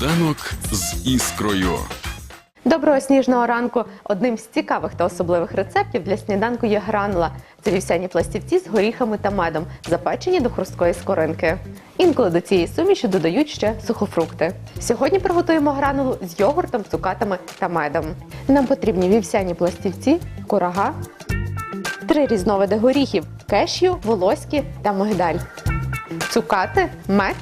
Сніданок з іскрою. Доброго сніжного ранку! Одним з цікавих та особливих рецептів для сніданку є гранула. Це вівсяні пластівці з горіхами та медом, запечені до хрусткої скоринки. Інколи до цієї суміші додають ще сухофрукти. Сьогодні приготуємо гранулу з йогуртом, цукатами та медом. Нам потрібні вівсяні пластівці, курага, три різновиди горіхів кешю, волоські та мигдаль, цукати, мед,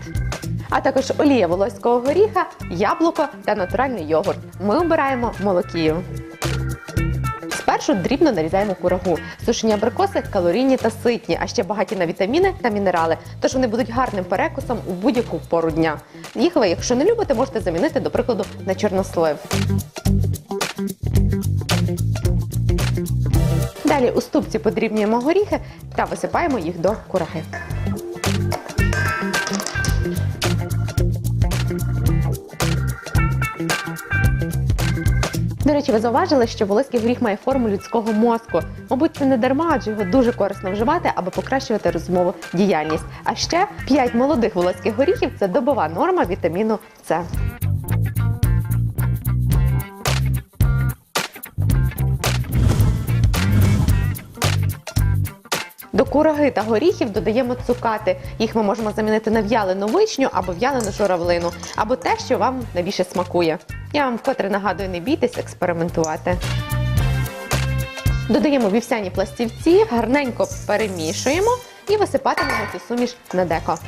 а також олія волоського горіха, яблуко та натуральний йогурт. Ми обираємо молокію. Спершу дрібно нарізаємо курагу. Сушені абрикоси калорійні та ситні, а ще багаті на вітаміни та мінерали. Тож вони будуть гарним перекусом у будь-яку пору дня. Їх ви, якщо не любите, можете замінити, до прикладу, на чорнослив. Далі у ступці подрібнюємо горіхи та висипаємо їх до кураги. Речі, ви зауважили, що волоський горіх має форму людського мозку. Мабуть, це не дарма, адже його дуже корисно вживати, аби покращувати розумову діяльність. А ще 5 молодих волоських горіхів це добова норма вітаміну С. кураги та горіхів додаємо цукати. Їх ми можемо замінити на в'ялену вишню або в'ялену журавлину, або те, що вам найбільше смакує. Я вам вкотре нагадую, не бійтесь експериментувати. Додаємо вівсяні пластівці, гарненько перемішуємо і висипатимемо цю суміш на деко.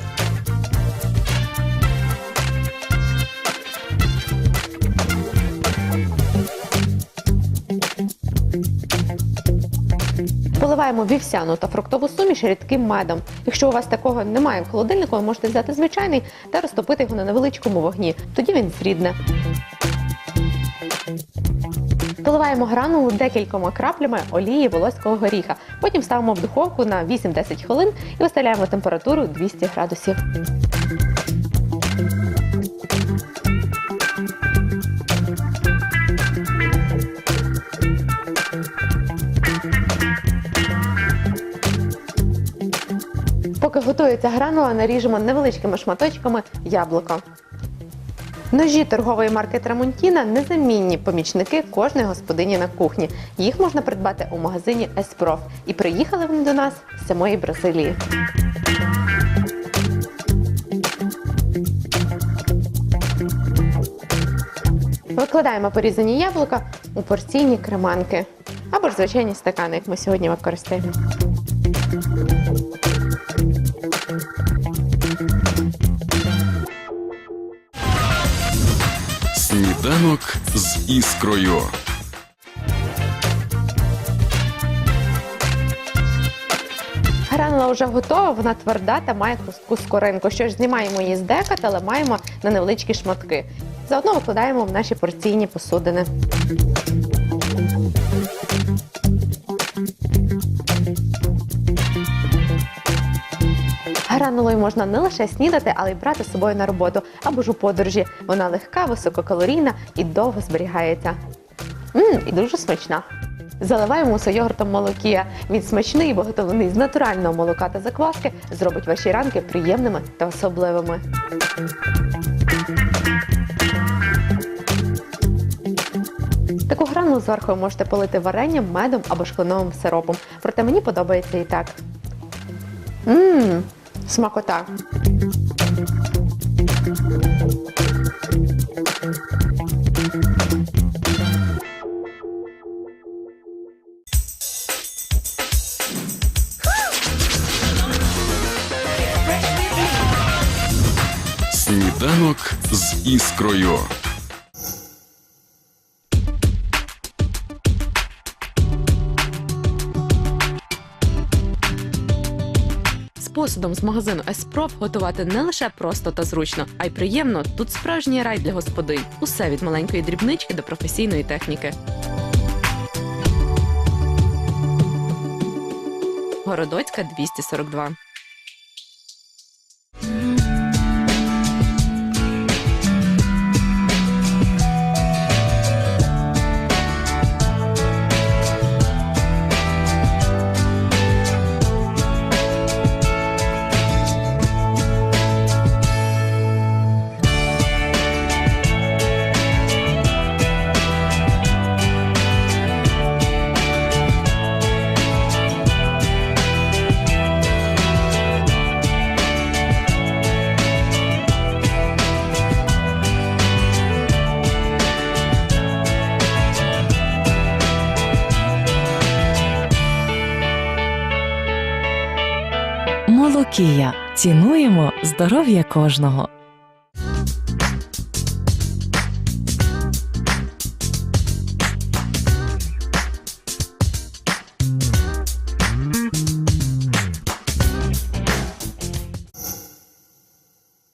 Поливаємо вівсяну та фруктову суміш рідким медом. Якщо у вас такого немає в холодильнику, ви можете взяти звичайний та розтопити його на невеличкому вогні. Тоді він зрідне. Поливаємо гранулу декількома краплями олії волоського горіха. Потім ставимо в духовку на 8-10 хвилин і виставляємо температуру 200 градусів. Готується гранула, наріжемо невеличкими шматочками яблуко. Ножі торгової марки Трамонтіна незамінні помічники кожної господині на кухні. Їх можна придбати у магазині Еспроф. І приїхали вони до нас з самої Бразилії. Викладаємо порізані яблука у порційні креманки або ж звичайні стакани, як ми сьогодні використаємо. Сніданок з іскрою. Гранула вже готова, вона тверда та має хрустку скоринку. Що ж, знімаємо її з дека та ламаємо на невеличкі шматки. Заодно викладаємо в наші порційні посудини. Гранулою можна не лише снідати, але й брати з собою на роботу або ж у подорожі. Вона легка, висококалорійна і довго зберігається. Мм, і дуже смачна. Заливаємо усе йогуртом молокія. Він смачний і виготовлений з натурального молока та закваски, зробить ваші ранки приємними та особливими. Таку гранулу зверху можете полити варенням, медом або шкленовим сиропом. Проте мені подобається і так. Мм, смакота. Сніданок з іскрою. Посудом з магазину Еспроф готувати не лише просто та зручно, а й приємно. Тут справжній рай для господинь. Усе від маленької дрібнички до професійної техніки. Городоцька 242. Молокія. Цінуємо здоров'я кожного.